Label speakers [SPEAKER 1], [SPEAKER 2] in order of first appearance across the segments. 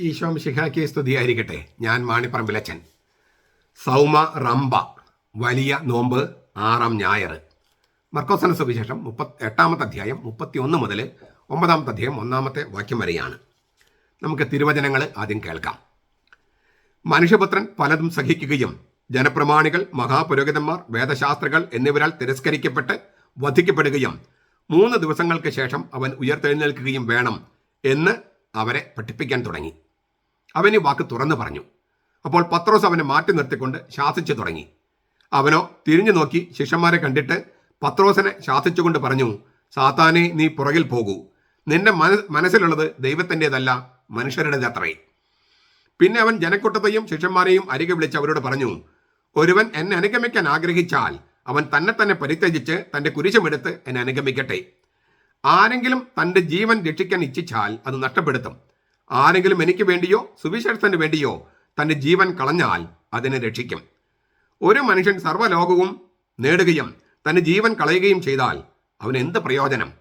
[SPEAKER 1] ഈശോം സ്തുതി സ്തുതിയായിരിക്കട്ടെ. ഞാൻ മാണിപ്പറമ്പിലച്ചൻ സൗമ റംബ വലിയ നോമ്പ് ആറാം ഞായർ മർക്കോസന സുവിശേഷം മുപ്പത്തി എട്ടാമത്തെ അധ്യായം മുപ്പത്തി ഒന്ന് മുതൽ ഒമ്പതാമത്തെ അധ്യായം ഒന്നാമത്തെ വാക്യം വരെയാണ്. നമുക്ക് തിരുവചനങ്ങൾ ആദ്യം കേൾക്കാം. മനുഷ്യപുത്രൻ പലതും സഹിക്കുകയും ജനപ്രമാണികൾ മഹാപുരോഹിതന്മാർ വേദശാസ്ത്രകൾ എന്നിവരാൽ തിരസ്കരിക്കപ്പെട്ട് വധിക്കപ്പെടുകയും മൂന്ന് ദിവസങ്ങൾക്ക് ശേഷം അവൻ ഉയർത്തെഴുന്നേൽക്കുകയും വേണം എന്ന് അവരെ പഠിപ്പിക്കാൻ തുടങ്ങി. അവൻ ഈ വാക്ക് തുറന്നു പറഞ്ഞു. അപ്പോൾ പത്രോസ് അവനെ മാറ്റി നിർത്തിക്കൊണ്ട് ശാസിച്ചു തുടങ്ങി. അവനോ തിരിഞ്ഞു നോക്കി ശിഷ്യന്മാരെ കണ്ടിട്ട് പത്രോസിനെ ശാസിച്ചുകൊണ്ട് പറഞ്ഞു സാത്താനെ നീ പുറകിൽ പോകൂ. നിന്റെ മന മനസ്സിലുള്ളത് ദൈവത്തിന്റെതല്ല മനുഷ്യരുടേതത്രേ. പിന്നെ അവൻ ജനക്കൂട്ടത്തെയും ശിഷ്യന്മാരെയും അരികെ വിളിച്ച് അവരോട് പറഞ്ഞു ഒരുവൻ എന്നെ അനുഗമിക്കാൻ ആഗ്രഹിച്ചാൽ അവൻ തന്നെ തന്നെ പരിത്യജിച്ച് തന്റെ കുരിശമെടുത്ത് എന്നെ അനുഗമിക്കട്ടെ. ആരെങ്കിലും തന്റെ ജീവൻ രക്ഷിക്കാൻ ഇച്ഛിച്ചാൽ അത് നഷ്ടപ്പെടുത്തും. ആരെങ്കിലും എനിക്ക് വേണ്ടിയോ സുവിശേഷത്തിന് വേണ്ടിയോ തന്റെ ജീവൻ കളഞ്ഞാൽ അതിനെ രക്ഷിക്കും. ഒരു മനുഷ്യൻ സർവലോകവും നേടുകയും തന്റെ ജീവൻ കളയുകയും ചെയ്താൽ അവന് എന്ത് പ്രയോജനം?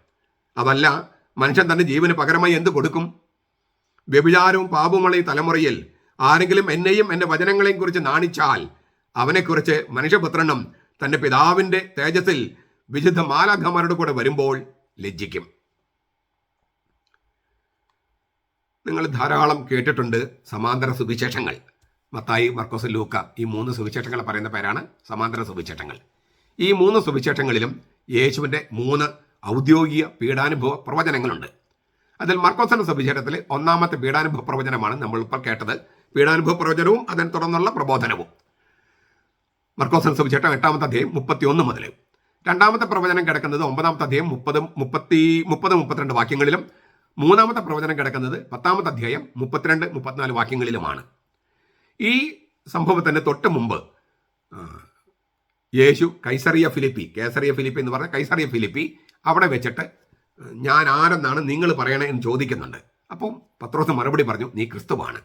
[SPEAKER 1] അതല്ല മനുഷ്യൻ തന്റെ ജീവന് പകരമായി എന്ത് കൊടുക്കും? വ്യഭിചാരവും പാപവുമുള്ള ഈ തലമുറയിൽ ആരെങ്കിലും എന്നെയും എന്റെ വചനങ്ങളെയും കുറിച്ച് നാണിച്ചാൽ അവനെക്കുറിച്ച് മനുഷ്യപുത്രനും തന്റെ പിതാവിന്റെ തേജസ്സിൽ വിശുദ്ധ മാലാഖമാരുടെ കൂടെ വരുമ്പോൾ ലജ്ജിക്കും. നിങ്ങൾ ധാരാളം കേട്ടിട്ടുണ്ട് സമാന്തര സുവിശേഷങ്ങൾ. മത്തായി മർക്കോസ് ലൂക്ക ഈ മൂന്ന് സുവിശേഷങ്ങൾ പറയുന്ന പേരാണ് സമാന്തര സുവിശേഷങ്ങൾ. ഈ മൂന്ന് സുവിശേഷങ്ങളിലും യേശുവിന്റെ മൂന്ന് ഔദ്യോഗിക പീഡാനുഭവ പ്രവചനങ്ങളുണ്ട്. അതിൽ മർക്കോസിന്റെ സുവിശേഷത്തിൽ ഒന്നാമത്തെ പീഡാനുഭവ പ്രവചനമാണ് നമ്മൾ ഇപ്പോൾ കേട്ടത്. പീഡാനുഭവ പ്രവചനവും അതിനെ തുടർന്നുള്ള പ്രബോധനവും. മർക്കോസൻ സുവിശേഷം എട്ടാമത്തെ അധ്യായം മുപ്പത്തി ഒന്ന് മുതൽ. രണ്ടാമത്തെ പ്രവചനം കിടക്കുന്നത് ഒമ്പതാമത്തെ അധ്യായം മുപ്പത് മുപ്പത്തി മുപ്പത് മുപ്പത്തിരണ്ട് വാക്യങ്ങളിലും മൂന്നാമത്തെ പ്രവചനം കിടക്കുന്നത് പത്താമത്തെ അധ്യായം മുപ്പത്തിരണ്ട് മുപ്പത്തിനാല് വാക്യങ്ങളിലുമാണ്. ഈ സംഭവത്തിന് തൊട്ട് മുമ്പ് യേശു കൈസറിയ ഫിലിപ്പി കേസറിയ ഫിലിപ്പി എന്ന് പറഞ്ഞ കൈസറിയ ഫിലിപ്പി അവിടെ വെച്ചിട്ട് ഞാൻ ആരെന്നാണ് നിങ്ങൾ പറയണേ എന്ന് ചോദിക്കുന്നുണ്ട്. അപ്പം പത്രോസ് മറുപടി പറഞ്ഞു നീ ക്രിസ്തുവാണ്.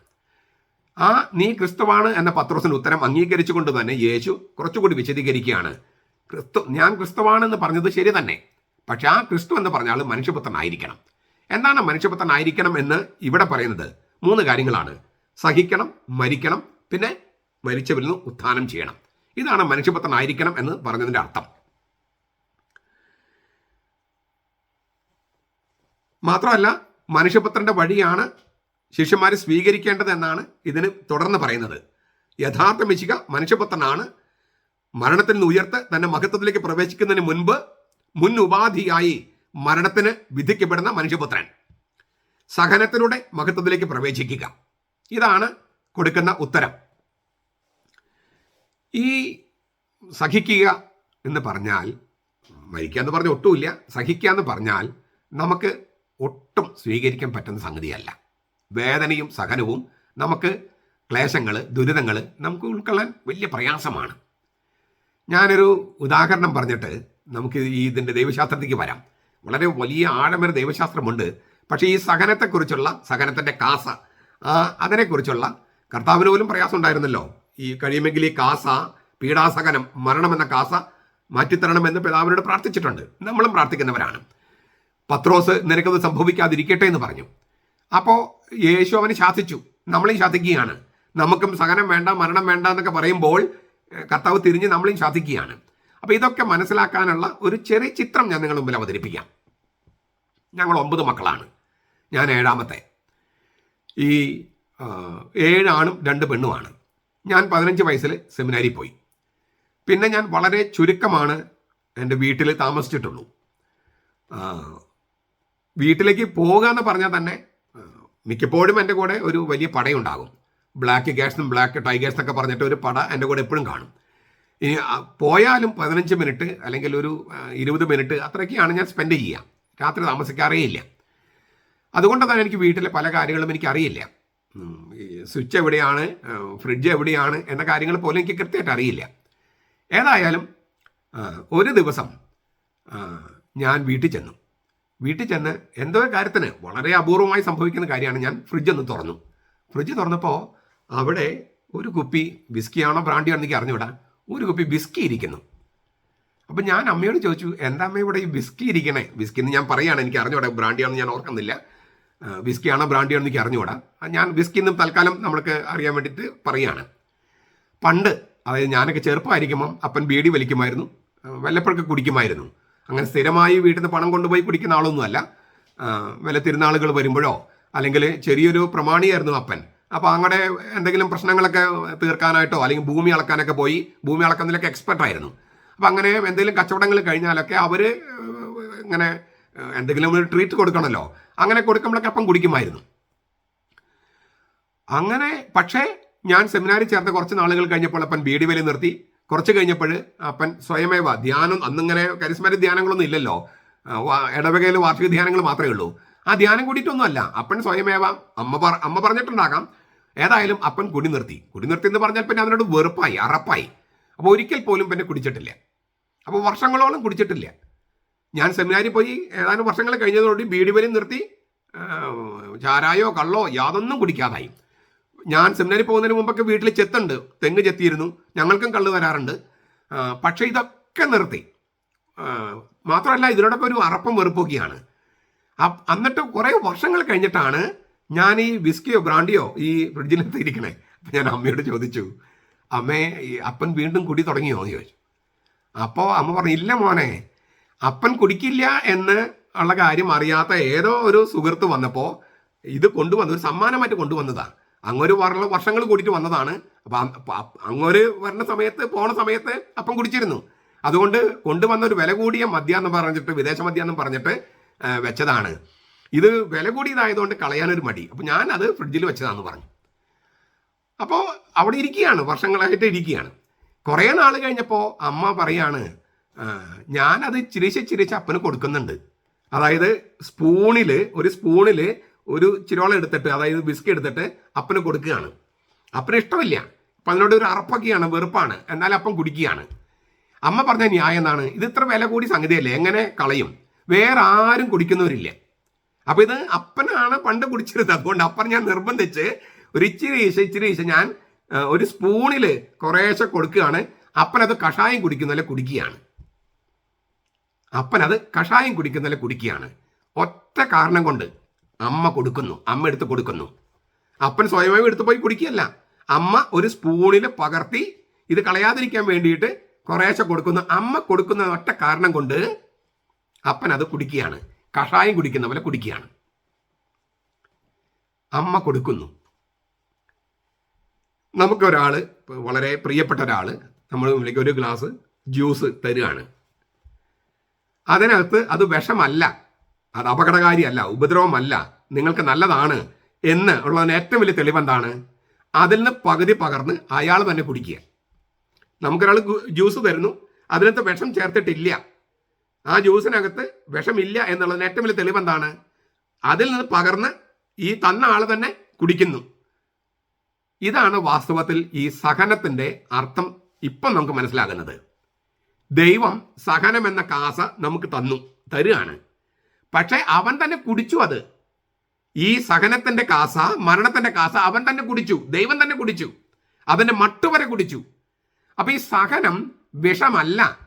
[SPEAKER 1] ആ നീ ക്രിസ്തുവാണ് എന്ന പത്രോസിന് ഉത്തരം അംഗീകരിച്ചുകൊണ്ട് തന്നെ യേശു കുറച്ചുകൂടി വിശദീകരിക്കുകയാണ്. ക്രിസ്തു ഞാൻ ക്രിസ്തുവാണെന്ന് പറഞ്ഞത് ശരി തന്നെ. പക്ഷെ ആ ക്രിസ്തു എന്ന് പറഞ്ഞാൽ മനുഷ്യപുത്രനായിരിക്കണം. എന്താണ് മനുഷ്യപുത്രനായിരിക്കണം എന്ന് ഇവിടെ പറയുന്നത്? മൂന്ന് കാര്യങ്ങളാണ്. സഹിക്കണം മരിക്കണം പിന്നെ മരിച്ചവരിൽ നിന്ന് ഉത്ഥാനം ചെയ്യണം. ഇതാണ് മനുഷ്യപുത്രനായിരിക്കണം എന്ന് പറഞ്ഞതിന്റെ അർത്ഥം. മാത്രമല്ല മനുഷ്യപുത്രന്റെ വഴിയാണ് ശിഷ്യന്മാർ സ്വീകരിക്കേണ്ടത് എന്നാണ് ഇതിന് തുടർന്ന് പറയുന്നത്. യഥാർത്ഥ മിശിക മനുഷ്യപുത്രനാണ്. മരണത്തിൽ നിന്ന് ഉയർത്ത് തന്റെ മഹത്വത്തിലേക്ക് പ്രവേശിക്കുന്നതിന് മുൻപ് മുൻ ഉപാധിയായി മരണത്തിന് വിധിക്കപ്പെടുന്ന മനുഷ്യപുത്രൻ. സഹനത്തിലൂടെ മഹത്വത്തിലേക്ക് പ്രവേശിക്കുക. ഇതാണ് കൊടുക്കുന്ന ഉത്തരം. ഈ സഹിക്കുക എന്ന് പറഞ്ഞാൽ മരിക്കുക എന്ന് പറഞ്ഞ ഒട്ടുമില്ല. സഹിക്കുക എന്ന് പറഞ്ഞാൽ നമുക്ക് ഒട്ടും സ്വീകരിക്കാൻ പറ്റുന്ന സംഗതിയല്ല. വേദനയും സഹനവും നമുക്ക് ക്ലേശങ്ങൾ ദുരിതങ്ങൾ നമുക്ക് ഉൾക്കൊള്ളാൻ വലിയ പ്രയാസമാണ്. ഞാനൊരു ഉദാഹരണം പറഞ്ഞിട്ട് നമുക്ക് ഈ ഇതിന്റെ ദൈവശാസ്ത്രത്തിലേക്ക് വരാം. വളരെ വലിയ ആഴമര ദൈവശാസ്ത്രമുണ്ട്. പക്ഷേ ഈ സഹനത്തെക്കുറിച്ചുള്ള സഹനത്തിന്റെ കാസ അതിനെക്കുറിച്ചുള്ള കർത്താവിന് പോലും പ്രയാസം ഉണ്ടായിരുന്നല്ലോ. ഈ കഴിയുമെങ്കിൽ ഈ കാസ പീഡാസഹനം മരണമെന്ന കാസ മാറ്റിത്തരണമെന്ന് പിതാവിനോട് പ്രാർത്ഥിച്ചിട്ടുണ്ട്. നമ്മളും പ്രാർത്ഥിക്കുന്നവരാണ്. പത്രോസ് നിനക്കത് സംഭവിക്കാതിരിക്കട്ടെ എന്ന് പറഞ്ഞു. അപ്പോൾ യേശു അവന് ശാസിച്ചു. നമ്മളെയും ശാസിക്കുകയാണ്. നമുക്കും സഹനം വേണ്ട മരണം വേണ്ട എന്നൊക്കെ പറയുമ്പോൾ കർത്താവ് തിരിഞ്ഞ് നമ്മളെയും ശാസിക്കുകയാണ്. അപ്പോൾ ഇതൊക്കെ മനസ്സിലാക്കാനുള്ള ഒരു ചെറിയ ചിത്രം ഞാൻ നിങ്ങളുടെ മുമ്പിൽ അവതരിപ്പിക്കാം. ഞങ്ങൾ ഒമ്പത് മക്കളാണ്. ഞാൻ ഏഴാമത്തെ. ഈ ഏഴാണും രണ്ട് പെണ്ണുമാണ്. ഞാൻ പതിനഞ്ച് വയസ്സിൽ സെമിനാരി പോയി. പിന്നെ ഞാൻ വളരെ ചുരുക്കമാണ് എന്റെ വീട്ടിൽ താമസിച്ചിട്ടുള്ളൂ. വീട്ടിലേക്ക് പോകുക എന്ന് പറഞ്ഞാൽ തന്നെ മിക്കപ്പോഴും എന്റെ കൂടെ ഒരു വലിയ പടയുണ്ടാകും. ബ്ലാക്ക് ഗ്യാസും ബ്ലാക്ക് ടൈഗേഴ്സ് എന്നൊക്കെ പറഞ്ഞിട്ട് ഒരു പട എന്റെ കൂടെ എപ്പോഴും കാണും. ഇനി പോയാലും പതിനഞ്ച് മിനിറ്റ് അല്ലെങ്കിൽ ഒരു ഇരുപത് മിനിറ്റ് അത്രയൊക്കെയാണ് ഞാൻ സ്പെൻഡ് ചെയ്യുക. രാത്രി താമസിക്കാറേയില്ല. അതുകൊണ്ട് തന്നെ എനിക്ക് വീട്ടിലെ പല കാര്യങ്ങളും എനിക്ക് അറിയില്ല സ്വിച്ച് എവിടെയാണ് ഫ്രിഡ്ജ് എവിടെയാണ് എന്ന കാര്യങ്ങൾ പോലും എനിക്ക് കൃത്യമായിട്ട് അറിയില്ല. ഏതായാലും ഒരു ദിവസം ഞാൻ വീട്ടിൽ ചെന്നു. വീട്ടിൽ ചെന്ന് എന്തോ കാര്യത്തിന് വളരെ അപൂർവമായി സംഭവിക്കുന്ന കാര്യമാണ് ഞാൻ ഫ്രിഡ്ജ് ഒന്ന് തുറന്നു. ഫ്രിഡ്ജ് തുറന്നപ്പോൾ അവിടെ ഒരു കുപ്പി ബിസ്കിയാണോ ബ്രാൻഡിയാണോ എനിക്ക് അറിഞ്ഞുവിടാം ഒരു കുപ്പി വിസ്കി ഇരിക്കുന്നു. അപ്പം ഞാൻ അമ്മയോട് ചോദിച്ചു എന്താ അമ്മ ഇവിടെ ഈ വിസ്കി ഇരിക്കണേ? വിസ്കി എന്ന് ഞാൻ പറയാണ് എനിക്ക് അറിഞ്ഞുവിടാ ബ്രാൻഡിയാണെന്ന് ഞാൻ ഓർക്കുന്നില്ല. വിസ്കിയാണോ ബ്രാൻഡിയാണെന്ന് എനിക്ക് അറിഞ്ഞുകൂടാ ഞാൻ വിസ്കി എന്നും തൽക്കാലം നമ്മൾക്ക് അറിയാൻ വേണ്ടിയിട്ട് പറയുകയാണ് പണ്ട് അതായത് ഞാനൊക്കെ ചെറുപ്പമായിരിക്കുമ്പം അപ്പൻ ബീഡി വലിക്കുമായിരുന്നു വല്ലപ്പോഴൊക്കെ കുടിക്കുമായിരുന്നു. അങ്ങനെ സ്ഥിരമായി വീട്ടിൽ നിന്ന് പണം കൊണ്ടുപോയി കുടിക്കുന്ന ആളൊന്നുമല്ല വല്ല തിരുനാളുകൾ വരുമ്പോഴോ അല്ലെങ്കിൽ ചെറിയൊരു പ്രമാണിയായിരുന്നു അപ്പൻ. അപ്പോൾ അങ്ങടെ എന്തെങ്കിലും പ്രശ്നങ്ങളൊക്കെ തീർക്കാനായിട്ടോ അല്ലെങ്കിൽ ഭൂമി അളക്കാനൊക്കെ പോയി ഭൂമി അളക്കുന്നതിലൊക്കെ എക്സ്പെർട്ട് ആയിരുന്നു. അപ്പോൾ അങ്ങനെ എന്തെങ്കിലും കച്ചവടങ്ങൾ കഴിഞ്ഞാലൊക്കെ അവർ ഇങ്ങനെ എന്തെങ്കിലും ഒരു ട്രീറ്റ് കൊടുക്കണമല്ലോ അങ്ങനെ കൊടുക്കുമ്പോഴൊക്കെ അപ്പം കുടിക്കുമായിരുന്നു. അങ്ങനെ പക്ഷേ ഞാൻ സെമിനാറിൽ ചേർന്ന കുറച്ച് നാളുകൾ കഴിഞ്ഞപ്പോൾ അപ്പൻ ബീഡി വലി നിർത്തി. കുറച്ച് കഴിഞ്ഞപ്പോൾ അപ്പൻ സ്വയമേവ ധ്യാനം അന്നിങ്ങനെ കരിസ്മാരി ധ്യാനങ്ങളൊന്നും ഇല്ലല്ലോ. ഇടവകയിൽ വാർഷിക ധ്യാനങ്ങൾ മാത്രമേ ഉള്ളൂ. ആ ധ്യാനം കൂടിയിട്ടൊന്നുമല്ല. അപ്പൻ സ്വയമേവ അമ്മ അമ്മ പറഞ്ഞിട്ടുണ്ടാകാം. ഏതായാലും അപ്പൻ കുടി നിർത്തി. കുടി നിർത്തി എന്ന് പറഞ്ഞാൽ പിന്നെ അതിനോട് വെറുപ്പായി അറപ്പായി. അപ്പോൾ ഒരിക്കൽ പോലും പിന്നെ കുടിച്ചിട്ടില്ല. അപ്പോൾ വർഷങ്ങളോളം കുടിച്ചിട്ടില്ല. ഞാൻ സെമിനാരിൽ പോയി ഏതാനും വർഷങ്ങൾ കഴിഞ്ഞതോടെ ബീഡി വലി നിർത്തി ചാരായോ കള്ളോ യാതൊന്നും കുടിക്കാതായി. ഞാൻ സെമിനാരിൽ പോകുന്നതിന് മുമ്പൊക്കെ വീട്ടിൽ ചെത്തുണ്ട്. തെങ്ങ് ചെത്തിയിരുന്നു. ഞങ്ങൾക്കും കള്ള് വരാറുണ്ട് പക്ഷേ ഇതൊക്കെ നിർത്തി. മാത്രമല്ല ഇതിനോടൊപ്പം ഒരു അറപ്പം വെറുപ്പൊക്കെയാണ്. എന്നിട്ട് കുറേ വർഷങ്ങൾ കഴിഞ്ഞിട്ടാണ് ഞാൻ ഈ വിസ്കിയോ ബ്രാൻഡിയോ ഈ ഫ്രിഡ്ജിനകത്ത് ഞാൻ അമ്മയോട് ചോദിച്ചു. അമ്മേ അപ്പൻ വീണ്ടും കുടി തുടങ്ങിയോ എന്ന് ചോദിച്ചു. അപ്പോൾ അമ്മ പറഞ്ഞു ഇല്ല മോനെ അപ്പൻ കുടിക്കില്ല എന്ന് ഉള്ള കാര്യം അറിയാത്ത ഏതോ ഒരു സുഹൃത്ത് വന്നപ്പോൾ ഇത് കൊണ്ടുവന്ന ഒരു സമ്മാനമായിട്ട് കൊണ്ടുവന്നതാണ് അങ്ങൊരു വർഷ വർഷങ്ങൾ കൂടിയിട്ട് വന്നതാണ്. അപ്പം അങ്ങൊരു വരണ സമയത്ത് പോണ സമയത്ത് അപ്പം കുടിച്ചിരുന്നു. അതുകൊണ്ട് കൊണ്ടുവന്ന ഒരു വില കൂടിയ മദ്യം എന്ന് പറഞ്ഞിട്ട് വിദേശ മദ്യം എന്ന് പറഞ്ഞിട്ട് വെച്ചതാണ്. ഇത് വില കൂടിയതായതുകൊണ്ട് കളയാനൊരു മടി. അപ്പം ഞാൻ അത് ഫ്രിഡ്ജിൽ വെച്ചതാന്ന് പറഞ്ഞു. അപ്പോൾ അവിടെ ഇരിക്കുകയാണ് വർഷങ്ങളായിട്ട് ഇരിക്കുകയാണ്. കുറേ നാൾ കഴിഞ്ഞപ്പോൾ അമ്മ പറയാണ് "ആ, ഞാനത് ചിരിച്ച് ചിരിച്ച് അപ്പന് കൊടുക്കുന്നുണ്ട്. അതായത് സ്പൂണിൽ ഒരു സ്പൂണിൽ ഒരു ചിരോളം എടുത്തിട്ട് അതായത് ബിസ്ക്കറ്റ് എടുത്തിട്ട് അപ്പന് കൊടുക്കുകയാണ്. അപ്പന് ഇഷ്ടമില്ല. അപ്പം അതിനോട് ഒരു അറപ്പൊക്കെയാണ് വെറുപ്പാണ്. എന്നാൽ അപ്പം കുടിക്കുകയാണ്. അമ്മ പറഞ്ഞ ന്യായം എന്നാണ് ഇത് ഇത്ര വില കൂടി സംഗതിയല്ലേ? എങ്ങനെ കളയും? വേറെ ആരും കുടിക്കുന്നവരില്ല. അപ്പം ഇത് അപ്പനാണ് പണ്ട് കുടിച്ചിരുന്നത്. അതുകൊണ്ട് അപ്പൻ ഞാൻ നിർബന്ധിച്ച് ഒരു ഇച്ചിരി ഈശ ഇച്ചിരി ഈശ ഞാൻ ഒരു സ്പൂണിൽ കുറേശ്ശെ കൊടുക്കുകയാണ്. അപ്പനത് കഷായം കുടിക്കുന്നതിൽ കുടിക്കുകയാണ്. അപ്പനത് കഷായം കുടിക്കുന്നതിൽ കുടിക്കുകയാണ്. ഒറ്റ കാരണം കൊണ്ട് അമ്മ കൊടുക്കുന്നു അമ്മ എടുത്ത് കൊടുക്കുന്നു. അപ്പൻ സ്വയമേ എടുത്ത് പോയി കുടിക്കുകയല്ല. അമ്മ ഒരു സ്പൂണിൽ പകർത്തി ഇത് കളയാതിരിക്കാൻ വേണ്ടിയിട്ട് കുറേശ്ശെ കൊടുക്കുന്നു. അമ്മ കൊടുക്കുന്ന ഒറ്റ കാരണം കൊണ്ട് അപ്പൻ അത് കുടിക്കുകയാണ്. കഷായം കുടിക്കുന്ന പോലെ കുടിക്കുകയാണ്. അമ്മ കൊടുക്കുന്നു. നമുക്കൊരാൾ ഒരാൾ വളരെ പ്രിയപ്പെട്ട ഒരാൾ നമ്മൾ ഒരു ഗ്ലാസ് ജ്യൂസ് തരികയാണ്. അതിനകത്ത് അത് വിഷമല്ല അത് അപകടകാരിയല്ല ഉപദ്രവമല്ല നിങ്ങൾക്ക് നല്ലതാണ് എന്ന് ഉള്ളതിന് ഏറ്റവും വലിയ തെളിവെന്താണ് അതിൽ നിന്ന് പകുതി പകർന്ന് അയാൾ തന്നെ കുടിക്കുക. നമുക്കൊരാൾ ജ്യൂസ് തരുന്നു അതിനകത്ത് വിഷം ചേർത്തിട്ടില്ല. ആ ജ്യൂസിനകത്ത് വിഷമില്ല എന്നുള്ളതിന് ഏറ്റവും വലിയ തെളിവെന്താണ് അതിൽ നിന്ന് പകർന്ന് ഈ തന്ന ആൾ തന്നെ കുടിക്കുന്നു. ഇതാണ് വാസ്തവത്തിൽ ഈ സഹനത്തിന്റെ അർത്ഥം ഇപ്പം നമുക്ക് മനസ്സിലാകുന്നത്. ദൈവം സഹനം എന്ന കാസ നമുക്ക് തന്നു തരുകയാണ്. പക്ഷെ അവൻ തന്നെ കുടിച്ചു അത്. ഈ സഹനത്തിന്റെ കാസ മരണത്തിന്റെ കാസ അവൻ തന്നെ കുടിച്ചു ദൈവം തന്നെ കുടിച്ചു അതിന്റെ മട്ടുവരെ കുടിച്ചു. അപ്പൊ ഈ സഹനം വിഷമല്ല.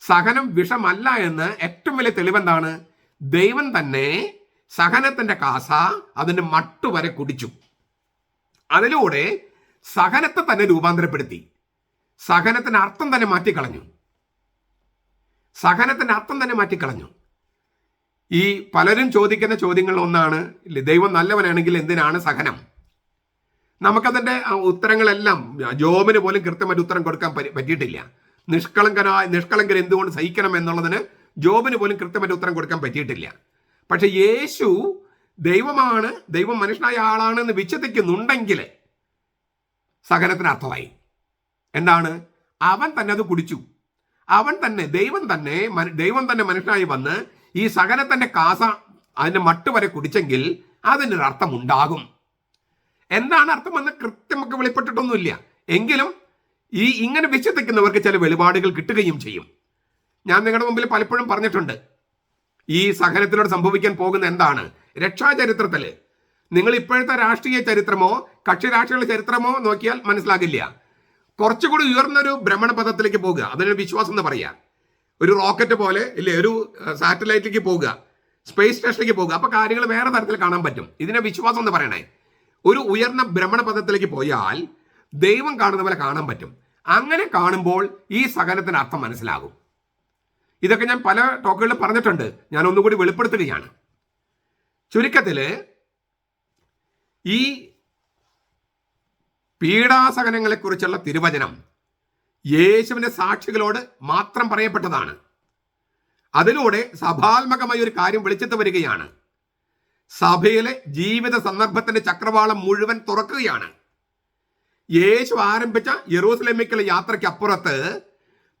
[SPEAKER 1] സഹനം വിഷമല്ല എന്ന് ഏറ്റവും വലിയ തെളിവെന്താണ്? ദൈവം തന്നെ സഹനത്തിന്റെ കാസ അതിന്റെ മട്ടുവരെ കുടിച്ചു. അതിലൂടെ സഹനത്തെ തന്നെ രൂപാന്തരപ്പെടുത്തി. സഹനത്തിന് അർത്ഥം തന്നെ മാറ്റിക്കളഞ്ഞു. സഹനത്തിന് അർത്ഥം തന്നെ മാറ്റിക്കളഞ്ഞു. ഈ പലരും ചോദിക്കുന്ന ചോദ്യങ്ങളിൽ ഒന്നാണ് ദൈവം നല്ലവനാണെങ്കിൽ എന്തിനാണ് സഹനം? നമുക്കതിന്റെ ഉത്തരങ്ങളെല്ലാം ജോബിന് പോലും കൃത്യമായിട്ട് ഉത്തരം കൊടുക്കാൻ പറ്റി- പറ്റിയിട്ടില്ല. നിഷ്കളങ്കനായ നിഷ്കളങ്കൻ എന്തുകൊണ്ട് സഹിക്കണം എന്നുള്ളതിന് ജോബിന് പോലും കൃത്യമായിട്ട് ഉത്തരം കൊടുക്കാൻ പറ്റിയിട്ടില്ല. പക്ഷെ യേശു ദൈവമാണ് ദൈവം മനുഷ്യനായ ആളാണെന്ന് വിച്ഛത്തിക്കുന്നുണ്ടെങ്കിൽ സഹനത്തിന് അർത്ഥമായി എന്താണ്? അവൻ തന്നെ അത് കുടിച്ചു. അവൻ തന്നെ ദൈവം തന്നെ ദൈവം തന്നെ മനുഷ്യനായി വന്ന് ഈ സകലത്തിന്റെ കാസ അതിന്റെ മട്ട് വരെ കുടിച്ചെങ്കിൽ അതിനൊരു അർത്ഥമുണ്ടാകും. എന്താണ് അർത്ഥമെന്ന് കൃത്യമൊക്കെ വെളിപ്പെട്ടിട്ടൊന്നുമില്ല. എങ്കിലും ഈ ഇങ്ങനെ വിശ്വസിക്കുന്നവർക്ക് ചില വെളിപാടുകൾ കിട്ടുകയും ചെയ്യും. ഞാൻ നിങ്ങളുടെ മുമ്പിൽ പലപ്പോഴും പറഞ്ഞിട്ടുണ്ട്. ഈ സഹനത്തിലൂടെ സംഭവിക്കാൻ പോകുന്ന എന്താണ്? രക്ഷാചരിത്രത്തിൽ നിങ്ങൾ ഇപ്പോഴത്തെ രാഷ്ട്രീയ ചരിത്രമോ കക്ഷി രാഷ്ട്രീയ ചരിത്രമോ നോക്കിയാൽ മനസ്സിലാകില്ല. കുറച്ചുകൂടി ഉയർന്നൊരു ഭ്രമണപഥത്തിലേക്ക് പോകുക. അതിനൊരു വിശ്വാസം എന്ന് പറയാ. ഒരു റോക്കറ്റ് പോലെ ഇല്ലേ? ഒരു സാറ്റലൈറ്റിലേക്ക് പോവുക സ്പേസ് സ്റ്റേഷനിലേക്ക് പോകുക. അപ്പൊ കാര്യങ്ങൾ വേറെ തരത്തിൽ കാണാൻ പറ്റും. ഇതിനെ വിശ്വാസം എന്ന് പറയണേ. ഒരു ഉയർന്ന ഭ്രമണ പദത്തിലേക്ക് പോയാൽ ദൈവം കാണുന്ന പോലെ കാണാൻ പറ്റും. അങ്ങനെ കാണുമ്പോൾ ഈ സകലത്തിന് അർത്ഥം മനസ്സിലാകും. ഇതൊക്കെ ഞാൻ പല ടോക്കുകളിൽ പറഞ്ഞിട്ടുണ്ട്. ഞാൻ ഒന്നുകൂടി വെളിപ്പെടുത്തുകയാണ്. ചുരുക്കത്തിൽ ഈ പീഡാസഹനങ്ങളെക്കുറിച്ചുള്ള തിരുവചനം യേശുവിന്റെ സാക്ഷികളോട് മാത്രം പറയപ്പെട്ടതാണ്. അതിലൂടെ സഭാത്മകമായ ഒരു കാര്യം വെളിച്ചത്ത് വരികയാണ്. സഭയിലെ ജീവിത സന്ദർഭത്തിന്റെ ചക്രവാളം മുഴുവൻ തുറക്കുകയാണ്. യേശു ആരംഭിച്ച യെറൂസലേമിക്കുള്ള യാത്രയ്ക്ക് അപ്പുറത്ത്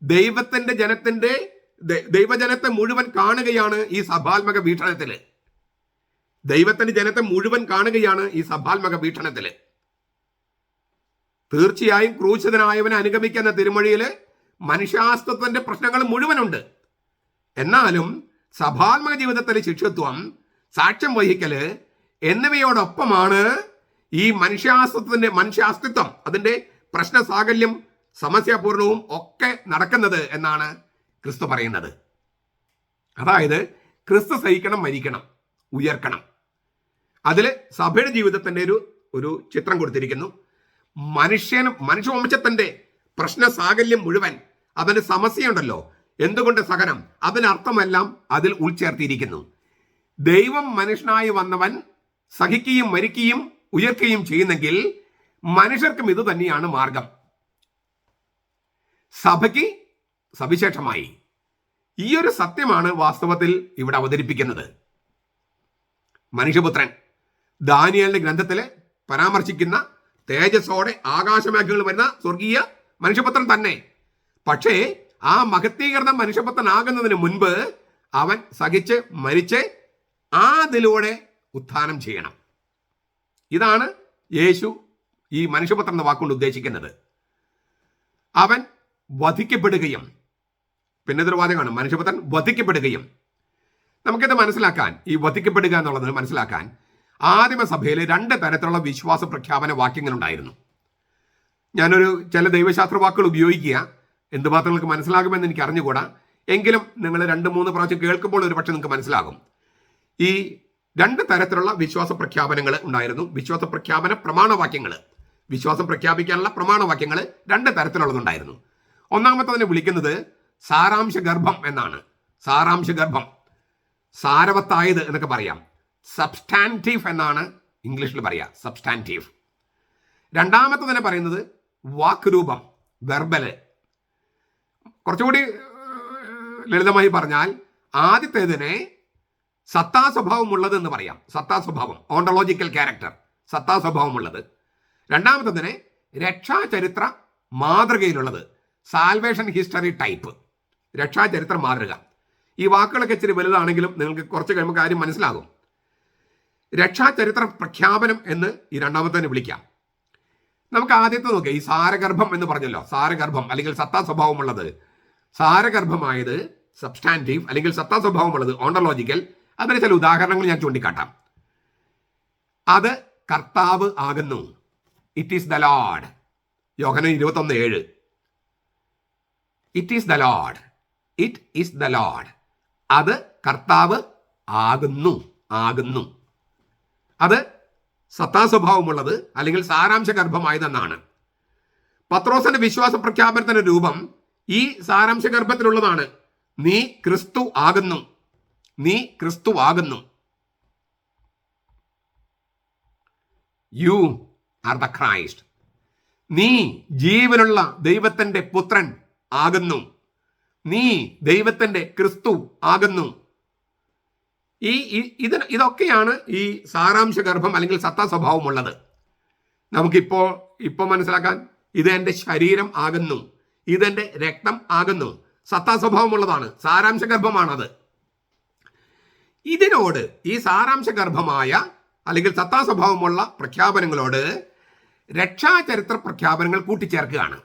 [SPEAKER 1] ദൈവത്തിന്റെ ജനത്തിന്റെ ദൈവജനത്തെ മുഴുവൻ കാണുകയാണ് ഈ സഭാത്മക വീക്ഷണത്തിൽ ദൈവത്തിന്റെ ജനത്തെ മുഴുവൻ കാണുകയാണ് ഈ സഭാത്മക വീക്ഷണത്തിൽ തീർച്ചയായും ക്രൂശിതനായവനെ അനുഗമിക്കുന്ന തിരുമൊഴിയിൽ മനുഷ്യാസ്തത്വന്റെ പ്രശ്നങ്ങൾ മുഴുവനുണ്ട്. എന്നാലും സഭാത്മക ജീവിതത്തിലെ ശിഷ്യത്വം സാക്ഷ്യം വഹിക്കൽ എന്നിവയോടൊപ്പമാണ് ഈ മനുഷ്യാസ്തത്വത്തിന്റെ മനുഷ്യാസ്തിത്വം അതിന്റെ പ്രശ്ന സാകല്യം സമസ്യാപൂർണവും ഒക്കെ നടക്കുന്നത് എന്നാണ് ക്രിസ്തു പറയുന്നത്. അതായത് ക്രിസ്തു സഹിക്കണം മരിക്കണം ഉയർക്കണം. അതിൽ സഭയുടെ ജീവിതത്തിന്റെ ഒരു ഒരു ചിത്രം കൊടുത്തിരിക്കുന്നു. മനുഷ്യനും മനുഷ്യവംശത്തിന്റെ പ്രശ്ന സാകല്യം മുഴുവൻ അതിന്റെ സമസ്യയുണ്ടല്ലോ. എന്തുകൊണ്ട് സഹനം? അതിനർത്ഥമെല്ലാം അതിൽ ഉൾച്ചേർത്തിയിരിക്കുന്നു ദൈവം മനുഷ്യനായി വന്നവൻ സഹിക്കുകയും മരിക്കുകയും ഉയർക്കുകയും ചെയ്യുന്നെങ്കിൽ മനുഷ്യർക്കും ഇത് തന്നെയാണ് മാർഗം. സഭയ്ക്ക് സവിശേഷമായി ഈ ഒരു സത്യമാണ് വാസ്തവത്തിൽ ഇവിടെ അവതരിപ്പിക്കുന്നത്. മനുഷ്യപുത്രൻ ദാനിയലിന്റെ ഗ്രന്ഥത്തിലെ പരാമർശിക്കുന്ന തേജസ്സോടെ ആകാശമേഖകൾ വരുന്ന സ്വർഗീയ മനുഷ്യപുത്രൻ തന്നെ. പക്ഷേ ആ മഹത്തീകൃത മനുഷ്യപുത്രനാകുന്നതിന് മുൻപ് അവൻ സഹിച്ച് മരിച്ച് അതിലൂടെ ഉത്ഥാനം ചെയ്യണം. ഇതാണ് യേശു ഈ മനുഷ്യപുത്രൻ എന്ന വാക്കുകൊണ്ട് ഉദ്ദേശിക്കുന്നത്. അവൻ വധിക്കപ്പെടുകയും പിന്നെ ഇതൊരു വാചകമാണ് മനുഷ്യപുത്രൻ വധിക്കപ്പെടുകയും. നമുക്കിത് മനസ്സിലാക്കാൻ ഈ വധിക്കപ്പെടുക എന്നുള്ളത് മനസ്സിലാക്കാൻ ആദിമസഭയിൽ രണ്ട് തരത്തിലുള്ള വിശ്വാസ പ്രഖ്യാപന വാക്യങ്ങളുണ്ടായിരുന്നു. ഞാനൊരു ചില ദൈവശാസ്ത്ര വാക്കുകൾ ഉപയോഗിക്കുക എന്തുമാത്രം നിങ്ങൾക്ക് മനസ്സിലാകുമെന്ന് എനിക്ക് അറിഞ്ഞുകൂടാ. എങ്കിലും നിങ്ങൾ രണ്ട് മൂന്ന് പ്രാവശ്യം കേൾക്കുമ്പോൾ ഒരു പക്ഷേ നിങ്ങൾക്ക് മനസ്സിലാകും. ഈ രണ്ട് തരത്തിലുള്ള വിശ്വാസ പ്രഖ്യാപനങ്ങൾ ഉണ്ടായിരുന്നു. വിശ്വാസ പ്രഖ്യാപന പ്രമാണവാക്യങ്ങൾ വിശ്വാസം പ്രഖ്യാപിക്കാനുള്ള പ്രമാണവാക്യങ്ങൾ രണ്ട് തരത്തിലുള്ളതുണ്ടായിരുന്നു. ഒന്നാമത്തതിനെ വിളിക്കുന്നത് സാരാംശ ഗർഭം എന്നാണ്. സാരാംശ ഗർഭം സാരവത്തായത് എന്നൊക്കെ പറയാം. സബ്സ്റ്റാന്റീവ് എന്നാണ് ഇംഗ്ലീഷിൽ പറയുക സബ്സ്റ്റാന്റീവ് രണ്ടാമത്തതിനെ പറയുന്നത് വാക്രൂപം വെർബൽ കുറച്ചുകൂടി ലളിതമായി പറഞ്ഞാൽ ആദ്യത്തേതിനെ സത്താ സ്വഭാവമുള്ളത് എന്ന് പറയാം. സത്താ സ്വഭാവം ഓണ്ടോളജിക്കൽ ക്യാരക്ടർ സത്താ സ്വഭാവമുള്ളത് രണ്ടാമത്തതിനെ രക്ഷാചരിത്ര മാതൃകയിലുള്ളത്. സാൽവേഷൻ ഹിസ്റ്ററി ടൈപ്പ് രക്ഷാചരിത്ര മാതൃക. ഈ വാക്കുകളൊക്കെ ഇച്ചിരി വലുതാണെങ്കിലും നിങ്ങൾക്ക് കുറച്ച് കഴിയുമ്പോൾ കാര്യം മനസ്സിലാകും. രക്ഷാചരിത്ര പ്രഖ്യാപനം എന്ന് ഈ തന്നെ വിളിക്കാം. നമുക്ക് ആദ്യത്തെ നോക്കാം ഈ സാരഗർഭം എന്ന് പറഞ്ഞല്ലോ. സാരഗർഭം അല്ലെങ്കിൽ സത്താ സ്വഭാവമുള്ളത്. സാരഗർഭമായത് സബ്സ്റ്റാന്റീവ് അല്ലെങ്കിൽ സത്താ സ്വഭാവമുള്ളത് ഓണ്ടോളജിക്കൽ അതിന് ചില ഉദാഹരണങ്ങൾ ഞാൻ ചൂണ്ടിക്കാട്ടാം. അത് കർത്താവ് ആകുന്നു. ഇറ്റ് ഈസ് ദ ലോഡ് യോഹന ഇരുപത്തൊന്ന് ഏഴ്. It is the Lord it is the Lord അത് കർത്താവ് ആകുന്നു. ആകുന്നു. അത് സത്താസ്വഭാവമുള്ളത് അല്ലെങ്കിൽ സാരാംശ ഗർഭമായതെന്നാണ് പത്രോസിന്റെ വിശ്വാസ പ്രഖ്യാപനത്തിന്റെ രൂപം ഈ സാരാംശ ഗർഭത്തിലുള്ളതാണ് നീ ക്രിസ്തു ആകുന്നു. നീ ക്രിസ്തു ആകുന്നു. യു ആർ ദ ക്രൈസ്റ്റ് നീ ജീവനുള്ള ദൈവത്തിന്റെ പുത്രൻ ആകുന്നു. നീ ദൈവത്തിന്റെ ക്രിസ്തു ആകുന്നു. ഈ ഇത് ഇതൊക്കെയാണ് ഈ സാരാംശ ഗർഭം അല്ലെങ്കിൽ സത്താ സ്വഭാവമുള്ളത് നമുക്കിപ്പോൾ ഇപ്പോൾ മനസ്സിലാക്കാൻ ഇത് എന്റെ ശരീരം ആകുന്നു. ഇതെന്റെ രക്തം ആകുന്നു. സത്താ സ്വഭാവമുള്ളതാണ് സാരാംശ ഗർഭമാണത് ഇതിനോട് ഈ സാരാംശ ഗർഭമായ അല്ലെങ്കിൽ സത്താ സ്വഭാവമുള്ള പ്രഖ്യാപനങ്ങളോട് രക്ഷാചരിത്ര പ്രഖ്യാപനങ്ങൾ കൂട്ടിച്ചേർക്കുകയാണ്.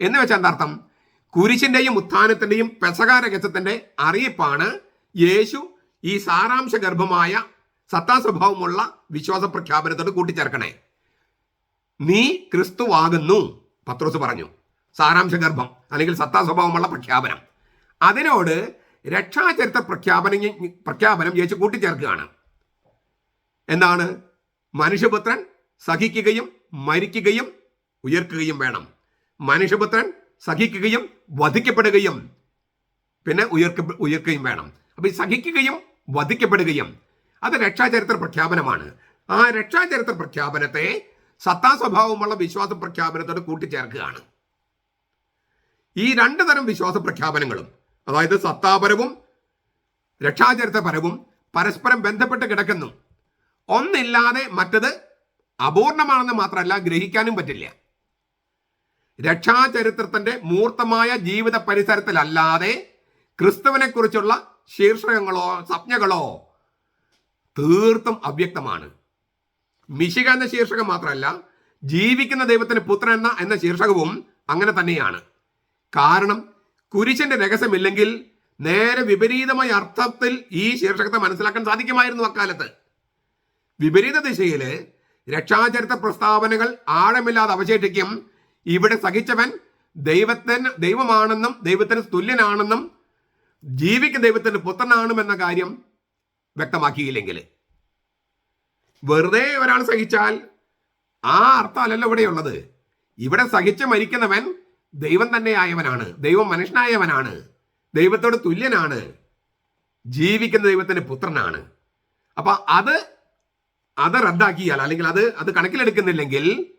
[SPEAKER 1] എന്ന് വെച്ചാൽ എന്താർത്ഥം കുരിശിന്റെയും ഉത്ഥാനത്തിന്റെയും പെസകാരഗസത്തിന്റെ അറിയിപ്പാണ് യേശു ഈ സാരാംശ ഗർഭമായ സത്താ സ്വഭാവമുള്ള വിശ്വാസ പ്രഖ്യാപനത്തോട് കൂട്ടിച്ചേർക്കണേ. നീ ക്രിസ്തുവാകുന്നു പത്രോസ് പറഞ്ഞു. സാരാംശ ഗർഭം അല്ലെങ്കിൽ സത്താ സ്വഭാവമുള്ള പ്രഖ്യാപനം. അതിനോട് രക്ഷാചരിത്ര പ്രഖ്യാപനം പ്രഖ്യാപനം യേശു കൂട്ടിച്ചേർക്കുകയാണ്. എന്താണ്? മനുഷ്യപുത്രൻ സഹിക്കുകയും മരിക്കുകയും ഉയർക്കുകയും വേണം. മനുഷ്യപുത്രൻ സഹിക്കുകയും വധിക്കപ്പെടുകയും പിന്നെ ഉയർക്ക ഉയർക്കുകയും വേണം. അപ്പൊ ഈ സഹിക്കുകയും വധിക്കപ്പെടുകയും അത് രക്ഷാചരിത്ര പ്രഖ്യാപനമാണ്. ആ രക്ഷാചരിത്ര പ്രഖ്യാപനത്തെ സത്താ സ്വഭാവമുള്ള വിശ്വാസ പ്രഖ്യാപനത്തോട് കൂട്ടിച്ചേർക്കുകയാണ്. ഈ രണ്ട് തരം വിശ്വാസ പ്രഖ്യാപനങ്ങളും അതായത് സത്താപരവും രക്ഷാചരിത്രപരവും പരസ്പരം ബന്ധപ്പെട്ട് കിടക്കുന്നു. ഒന്നില്ലാതെ മറ്റത് അപൂർണമാണെന്ന് മാത്രമല്ല ഗ്രഹിക്കാനും പറ്റില്ല. രക്ഷാചരിത്രത്തിന്റെ മൂർത്തമായ ജീവിത പരിസരത്തിലല്ലാതെ ക്രിസ്തുവിനെ കുറിച്ചുള്ള ശീർഷകങ്ങളോ സംജ്ഞകളോ തീർത്തും അവ്യക്തമാണ്. മിശിക എന്ന ശീർഷകം മാത്രമല്ല ജീവിക്കുന്ന ദൈവത്തിന് പുത്രൻ എന്ന എന്ന ശീർഷകവും അങ്ങനെ തന്നെയാണ്. കാരണം കുരിശന്റെ രഹസ്യമില്ലെങ്കിൽ നേരെ വിപരീതമായ അർത്ഥത്തിൽ ഈ ശീർഷകത്തെ മനസ്സിലാക്കാൻ സാധിക്കുമായിരുന്നു അക്കാലത്ത്. വിപരീത ദിശയിൽ രക്ഷാചരിത്ര പ്രസ്താവനകൾ ആഴമില്ലാതെ അവശേഷിക്കും. ഇവിടെ സഹിച്ചവൻ ദൈവത്തിന് ദൈവമാണെന്നും ദൈവത്തിന് തുല്യനാണെന്നും ജീവിക്കുന്ന പുത്രനാണ് പുത്രനാണെന്ന കാര്യം വ്യക്തമാക്കിയില്ലെങ്കിൽ വെറുതെ ഒരാൾ സഹിച്ചാൽ ആ അർത്ഥമല്ലല്ലോ ഇവിടെയുള്ളത്. ഇവിടെ സഹിച്ച് മരിക്കുന്നവൻ ദൈവം തന്നെയായവനാണ് ദൈവം മനുഷ്യനായവനാണ്. ദൈവത്തോട് തുല്യനാണ്. ജീവിക്കുന്ന ദൈവത്തിന്റെ പുത്രനാണ്. അപ്പൊ അത് അത് റദ്ദാക്കിയാൽ അല്ലെങ്കിൽ അത് അത് കണക്കിലെടുക്കുന്നില്ലെങ്കിൽ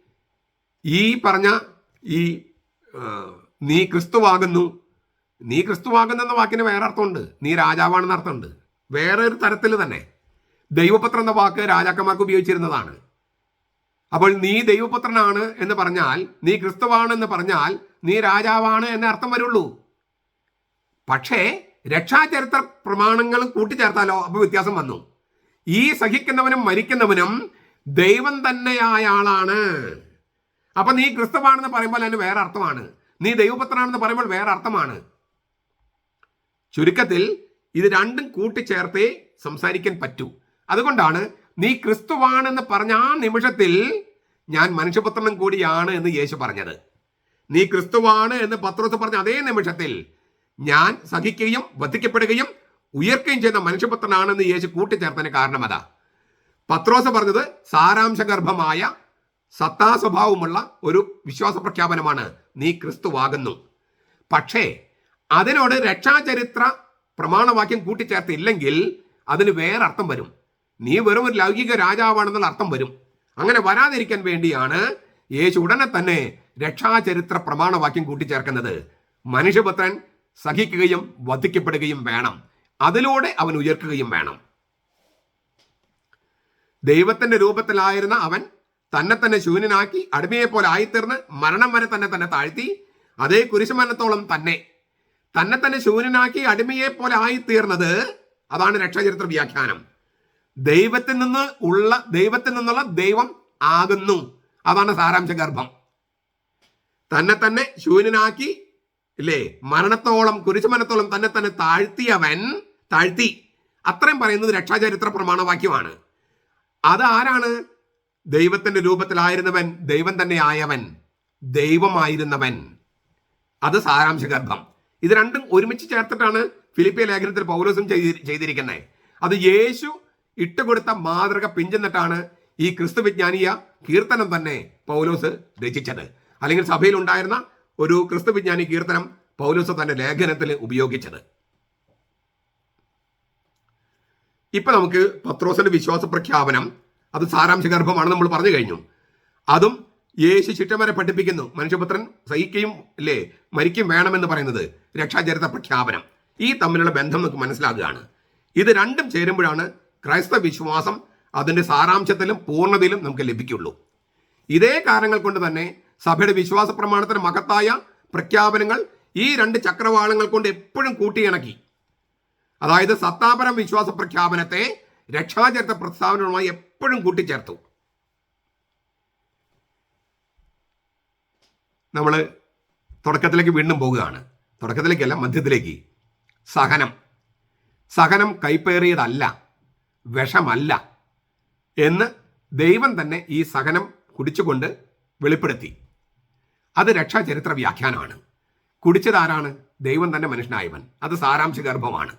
[SPEAKER 1] ഈ പറഞ്ഞ ഈ നീ ക്രിസ്തുവാകുന്നു നീ ക്രിസ്തുവാകുന്ന എന്ന വാക്കിന് വേറെ അർത്ഥമുണ്ട്. നീ രാജാവാണെന്ന് അർത്ഥമുണ്ട്. വേറെ ഒരു തരത്തിൽ തന്നെ. ദൈവപുത്രൻ എന്ന വാക്ക് രാജാക്കന്മാർക്ക് ഉപയോഗിച്ചിരുന്നതാണ്. അപ്പോൾ നീ ദൈവപുത്രനാണ് എന്ന് പറഞ്ഞാൽ നീ ക്രിസ്തുവാണെന്ന് പറഞ്ഞാൽ നീ രാജാവാണ് എന്ന അർത്ഥം വരുള്ളൂ. പക്ഷേ രക്ഷാചരിത്ര പ്രമാണങ്ങൾ കൂട്ടിച്ചേർത്താലോ? അപ്പോൾ വ്യത്യാസം വന്നു. ഈ സഹിക്കുന്നവനും മരിക്കുന്നവനും ദൈവം തന്നെയായ ആളാണ്. അപ്പൊ നീ ക്രിസ്തുവാണെന്ന് പറയുമ്പോൾ അതിന് വേറെ അർത്ഥമാണ്. നീ ദൈവപുത്രനാണെന്ന് പറയുമ്പോൾ വേറെ അർത്ഥമാണ്. ചുരുക്കത്തിൽ ഇത് രണ്ടും കൂട്ടിച്ചേർത്തേ സംസാരിക്കാൻ പറ്റൂ. അതുകൊണ്ടാണ് നീ ക്രിസ്തുവാണെന്ന് പറഞ്ഞ ആ നിമിഷത്തിൽ ഞാൻ മനുഷ്യപുത്രനും കൂടിയാണ് എന്ന് യേശു പറഞ്ഞത്. നീ ക്രിസ്തുവാണ് എന്ന് പത്രോസ് പറഞ്ഞ അതേ നിമിഷത്തിൽ ഞാൻ സഹിക്കുകയും വധിക്കപ്പെടുകയും ഉയർക്കുകയും ചെയ്ത മനുഷ്യപുത്രനാണെന്ന് യേശു കൂട്ടിച്ചേർത്തതിന് കാരണം അതാ. പത്രോസ് പറഞ്ഞത് സാരാംശഗർഭമായ സത്താ സ്വഭാവമുള്ള ഒരു വിശ്വാസ പ്രഖ്യാപനമാണ് നീ ക്രിസ്തുവാകുന്നു. പക്ഷേ അതിനോട് രക്ഷാചരിത്ര പ്രമാണവാക്യം കൂട്ടിച്ചേർത്തില്ലെങ്കിൽ അതിന് വേറെ അർത്ഥം വരും. നീ വെറും ഒരു ലൗകിക രാജാവാണെന്നുള്ള അർത്ഥം വരും. അങ്ങനെ വരാതിരിക്കാൻ വേണ്ടിയാണ് യേശു ഉടനെ തന്നെ രക്ഷാചരിത്ര പ്രമാണവാക്യം കൂട്ടിച്ചേർക്കുന്നത്. മനുഷ്യപുത്രൻ സഹിക്കുകയും വധിക്കപ്പെടുകയും വേണം. അതിലൂടെ അവൻ ഉയർക്കുകയും വേണം. ദൈവത്തിന്റെ രൂപത്തിലായിരുന്ന അവൻ തന്നെ തന്നെ ശൂന്യനാക്കി അടിമയെ പോലെ ആയിത്തീർന്ന് മരണം വരെ തന്നെ തന്നെ താഴ്ത്തി അതേ കുരിശുമരണത്തോളം തന്നെ തന്നെ തന്നെ ശൂന്യനാക്കി അടിമയെ പോലെ ആയിത്തീർന്നത് അതാണ് രക്ഷാചരിത്ര വ്യാഖ്യാനം. ദൈവത്തിൽ നിന്ന് ഉള്ള ദൈവത്തിൽ നിന്നുള്ള ദൈവം ആകുന്നു. അതാണ് സാരാംശ ഗർഭം. തന്നെ തന്നെ ശൂന്യനാക്കി ഇല്ലേ മരണത്തോളം കുരിശുമരണത്തോളം തന്നെ തന്നെ താഴ്ത്തിയവൻ താഴ്ത്തി. അത്രയും പറയുന്നത് രക്ഷാചരിത്ര പ്രമാണവാക്യമാണ്. അത് ആരാണ്? ദൈവത്തിന്റെ രൂപത്തിലായിരുന്നവൻ ദൈവം തന്നെ ആയവൻ ദൈവമായിരുന്നവൻ. അത് സാരാംശ ഗർഭം. ഇത് രണ്ടും ഒരുമിച്ച് ചേർത്തിട്ടാണ് ഫിലിപ്പിയ ലേഖനത്തിൽ പൗലോസും ചെയ്തി- ചെയ്തിരിക്കുന്നത് അത് യേശു ഇട്ടുകൊടുത്ത മാതൃക പിഞ്ചെന്നിട്ടാണ് ഈ ക്രിസ്തു വിജ്ഞാനീയ കീർത്തനം തന്നെ പൗലോസ് രചിച്ചത്. അല്ലെങ്കിൽ സഭയിൽ ഉണ്ടായിരുന്ന ഒരു ക്രിസ്തു വിജ്ഞാനി കീർത്തനം പൗലോസ് തന്റെ ലേഖനത്തിൽ ഉപയോഗിച്ചത്. ഇപ്പൊ നമുക്ക് പത്രോസിന്റെ വിശ്വാസ പ്രഖ്യാപനം അത് സാരാംശ ഗർഭമാണ് നമ്മൾ പറഞ്ഞു കഴിഞ്ഞു. അതും യേശു ചുറ്റം പഠിപ്പിക്കുന്നു. മനുഷ്യപുത്രൻ സഹിക്കുകയും അല്ലേ മരിക്കും വേണമെന്ന് പറയുന്നത് രക്ഷാചരിത പ്രഖ്യാപനം. ഈ തമ്മിലുള്ള ബന്ധം നമുക്ക് മനസ്സിലാകുകയാണ്. ഇത് രണ്ടും ചേരുമ്പോഴാണ് ക്രൈസ്തവ വിശ്വാസം അതിന്റെ സാരാംശത്തിലും പൂർണതയിലും നമുക്ക് ലഭിക്കുള്ളൂ ഇതേ കാരണങ്ങൾ കൊണ്ട് തന്നെ സഭയുടെ വിശ്വാസ പ്രമാണത്തിന് മഹത്തായ പ്രഖ്യാപനങ്ങൾ ഈ രണ്ട് ചക്രവാളങ്ങൾ കൊണ്ട് എപ്പോഴും കൂട്ടിയിണക്കി. അതായത് സത്താപരം വിശ്വാസ പ്രഖ്യാപനത്തെ രക്ഷാചരിത്ര പ്രസ്താവനകളുമായി എപ്പോഴും കൂട്ടിച്ചേർത്തു. നമ്മൾ തുടക്കത്തിലേക്ക് വീണ്ടും പോകുകയാണ്. തുടക്കത്തിലേക്കല്ല മധ്യത്തിലേക്ക്. സഹനം. സഹനം കൈപ്പേറിയതല്ല വിഷമല്ല എന്ന് ദൈവം തന്നെ ഈ സഹനം കുടിച്ചുകൊണ്ട് വെളിപ്പെടുത്തി. അത് രക്ഷാചരിത്ര വ്യാഖ്യാനമാണ്. കുടിച്ചതാരാണ് ദൈവം തന്നെ മനുഷ്യനായവൻ. അത് സാരാംശ ഗർഭമാണ്.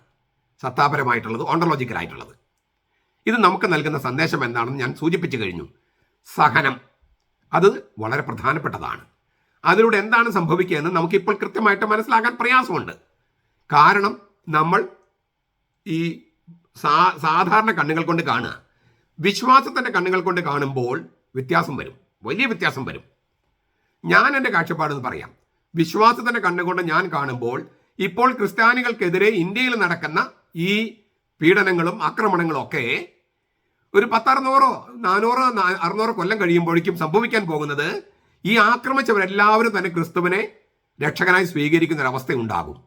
[SPEAKER 1] സത്താപരമായിട്ടുള്ളത് ഓണ്ടോളജിക്കലായിട്ടുള്ളത് ഇത് നമുക്ക് നൽകുന്ന സന്ദേശം എന്താണെന്ന് ഞാൻ സൂചിപ്പിച്ചു കഴിഞ്ഞു. സഹനം. അത് വളരെ പ്രധാനപ്പെട്ടതാണ്. അതിലൂടെ എന്താണ് സംഭവിക്കുകയെന്ന് നമുക്കിപ്പോൾ കൃത്യമായിട്ട് മനസ്സിലാക്കാൻ പ്രയാസമുണ്ട്. കാരണം നമ്മൾ ഈ സാ സാധാരണ കണ്ണുകൾ കൊണ്ട് കാണുക. വിശ്വാസത്തിന്റെ കണ്ണുകൾ കൊണ്ട് കാണുമ്പോൾ വ്യത്യാസം വരും. വലിയ വ്യത്യാസം വരും. ഞാൻ എന്റെ കാഴ്ചപ്പാടെന്ന് പറയാം. വിശ്വാസത്തിന്റെ കണ്ണുകൊണ്ട് ഞാൻ കാണുമ്പോൾ ഇപ്പോൾ ക്രിസ്ത്യാനികൾക്കെതിരെ ഇന്ത്യയിൽ നടക്കുന്ന ഈ പീഡനങ്ങളും ആക്രമണങ്ങളും ഒക്കെ ഒരു പത്തറുന്നൂറോ നാനൂറോ അറുന്നൂറോ കൊല്ലം കഴിയുമ്പോഴേക്കും സംഭവിക്കാൻ പോകുന്നത് ഈ ആക്രമിച്ചവരെല്ലാവരും തന്നെ ക്രിസ്തുവിനെ രക്ഷകനായി സ്വീകരിക്കുന്ന ഒരു അവസ്ഥ ഉണ്ടാകും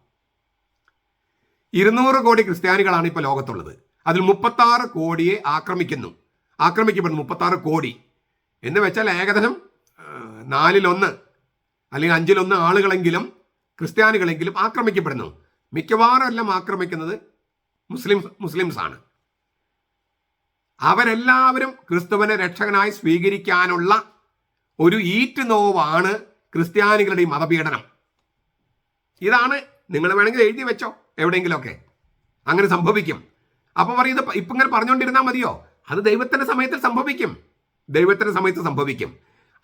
[SPEAKER 1] ഇരുന്നൂറ് കോടി ക്രിസ്ത്യാനികളാണ് ഇപ്പോൾ ലോകത്തുള്ളത്. അതിൽ മുപ്പത്താറ് കോടിയെ ആക്രമിക്കുന്നു. ആക്രമിക്കപ്പെടുന്നു മുപ്പത്താറ് കോടി. എന്ന് വെച്ചാൽ ഏകദേശം നാലിലൊന്ന് അല്ലെങ്കിൽ അഞ്ചിലൊന്ന് ആളുകളെങ്കിലും ക്രിസ്ത്യാനികളെങ്കിലും ആക്രമിക്കപ്പെടുന്നു. മിക്കവാറും എല്ലാം ആക്രമിക്കുന്നത് മുസ്ലിം മുസ്ലിംസ് ആണ് അവരെല്ലാവരും ക്രിസ്തുവിനെ രക്ഷകനായി സ്വീകരിക്കാനുള്ള ഒരു ഈറ്റ് നോവാണ് ക്രിസ്ത്യാനികളുടെ മതപീഡനം. ഇതാണ് നിങ്ങൾ വേണമെങ്കിൽ എഴുതി വെച്ചോ എവിടെയെങ്കിലുമൊക്കെ. അങ്ങനെ സംഭവിക്കും. അപ്പൊ പറയുന്നത് ഇപ്പം ഇങ്ങനെ പറഞ്ഞുകൊണ്ടിരുന്നാൽ മതിയോ? അത് ദൈവത്തിന്റെ സമയത്തിൽ സംഭവിക്കും. ദൈവത്തിന്റെ സമയത്ത് സംഭവിക്കും.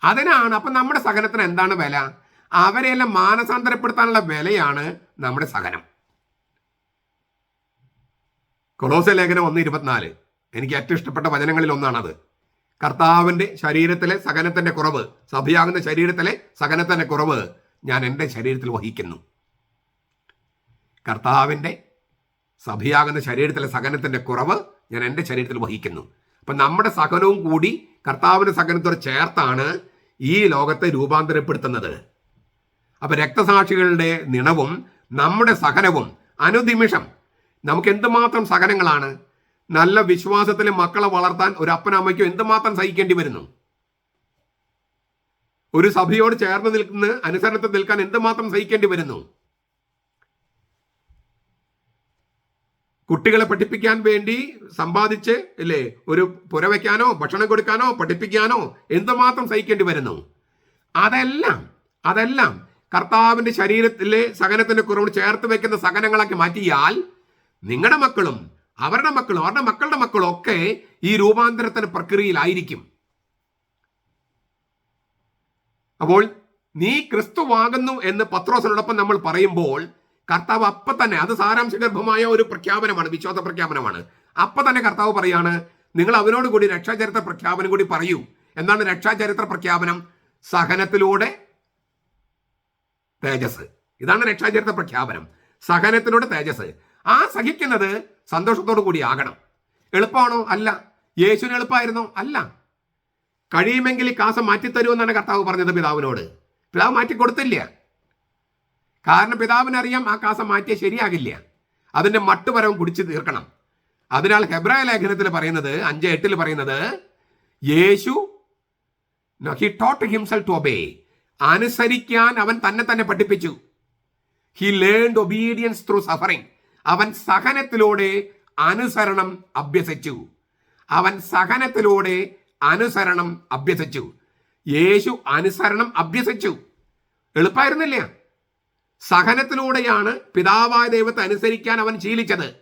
[SPEAKER 1] അതിനാണ് അപ്പം നമ്മുടെ സഹനത്തിന് എന്താണ് വില? അവരെയെല്ലാം മാനസാന്തരപ്പെടുത്താനുള്ള വിലയാണ് നമ്മുടെ സഹനം. കൊളോസ ലേഖനം ഒന്ന് ഇരുപത്തിനാല്. എനിക്ക് ഏറ്റവും ഇഷ്ടപ്പെട്ട വചനങ്ങളിൽ ഒന്നാണത്. കർത്താവിന്റെ ശരീരത്തിലെ സകനത്തിന്റെ കുറവ് സഭയാകുന്ന ശരീരത്തിലെ സകനത്തിന്റെ കുറവ് ഞാൻ എന്റെ ശരീരത്തിൽ വഹിക്കുന്നു. കർത്താവിന്റെ സഭയാകുന്ന ശരീരത്തിലെ സകനത്തിന്റെ കുറവ് ഞാൻ എന്റെ ശരീരത്തിൽ വഹിക്കുന്നു. അപ്പം നമ്മുടെ സഹനവും കൂടി കർത്താവിന്റെ സകനത്തോട് ചേർത്താണ് ഈ ലോകത്തെ രൂപാന്തരപ്പെടുത്തുന്നത്. അപ്പം രക്തസാക്ഷികളുടെ നിണവും നമ്മുടെ സഹനവും അനുനിമിഷം നമുക്ക് എന്തുമാത്രം സഹനങ്ങളാണ് നല്ല വിശ്വാസത്തിൽ മക്കളെ വളർത്താൻ ഒരു അപ്പനമ്മയ്ക്കും എന്തുമാത്രം സഹിക്കേണ്ടി വരുന്നു? ഒരു സഭയോട് ചേർന്ന് നിൽക്കുന്ന അനുസരണത്തിൽ നിൽക്കാൻ എന്തുമാത്രം സഹിക്കേണ്ടി വരുന്നു? കുട്ടികളെ പഠിപ്പിക്കാൻ വേണ്ടി സമ്പാദിച്ച് അല്ലേ? ഒരു പുരവയ്ക്കാനോ ഭക്ഷണം കൊടുക്കാനോ പഠിപ്പിക്കാനോ എന്തുമാത്രം സഹിക്കേണ്ടി വരുന്നു? അതെല്ലാം അതെല്ലാം കർത്താവിന്റെ ശരീരത്തിലെ സഹനത്തിന്റെ കുറവ് ചേർത്ത് വെക്കുന്ന സഹനങ്ങളാക്കി മാറ്റിയാൽ നിങ്ങളുടെ മക്കളും അവരുടെ മക്കളും അവരുടെ മക്കളുടെ മക്കളും ഒക്കെ ഈ രൂപാന്തരത്തിന് പ്രക്രിയയിലായിരിക്കും. അപ്പോൾ നീ ക്രിസ്തുവാകുന്നു എന്ന് പത്രോസിനോടൊപ്പം നമ്മൾ പറയുമ്പോൾ കർത്താവ് അപ്പം തന്നെ അത് സാരാംശഗർഭമായ ഒരു പ്രഖ്യാപനമാണ് വിശ്വാസ പ്രഖ്യാപനമാണ്. അപ്പം തന്നെ കർത്താവ് പറയാണ് നിങ്ങൾ അവനോട് കൂടി രക്ഷാചരിത്ര പ്രഖ്യാപനം കൂടി പറയൂ. എന്താണ് രക്ഷാചരിത്ര പ്രഖ്യാപനം? സഹനത്തിലൂടെ തേജസ്. ഇതാണ് രക്ഷാചരിത്ര പ്രഖ്യാപനം. സഹനത്തിലൂടെ തേജസ്. ആ സഹിക്കുന്നത് സന്തോഷത്തോടു കൂടി ആകണം. എളുപ്പമാണോ? അല്ല. യേശുവിന് എളുപ്പമായിരുന്നോ? അല്ല. കഴിയുമെങ്കിൽ ഈ കാസം മാറ്റിത്തരുമെന്നാണ് കർത്താവ് പറഞ്ഞത് പിതാവിനോട്. പിതാവ് മാറ്റി കൊടുത്തില്ല കാരണം പിതാവിനറിയാം ആ കാസം മാറ്റിയ ശരിയാകില്ല. അതിന്റെ മട്ടുപരവും കുടിച്ചു തീർക്കണം. അതിനാൽ ഹെബ്രായ ലേഖനത്തിൽ പറയുന്നത് അഞ്ച് എട്ടിൽ പറയുന്നത് യേശു he taught himself to obey അനുസരിക്കാൻ അവൻ തന്നെ തന്നെ പഠിപ്പിച്ചു. He learned obedience through suffering അവൻ സഹനത്തിലൂടെ അനുസരണം അഭ്യസിച്ചു. അവൻ സഹനത്തിലൂടെ അനുസരണം അഭ്യസിച്ചു. യേശു അനുസരണം അഭ്യസിച്ചു. എളുപ്പായിരുന്നില്ല. സഹനത്തിലൂടെയാണ് പിതാവായ ദൈവത്തെ അനുസരിക്കാൻ അവൻ ശീലിച്ചത്.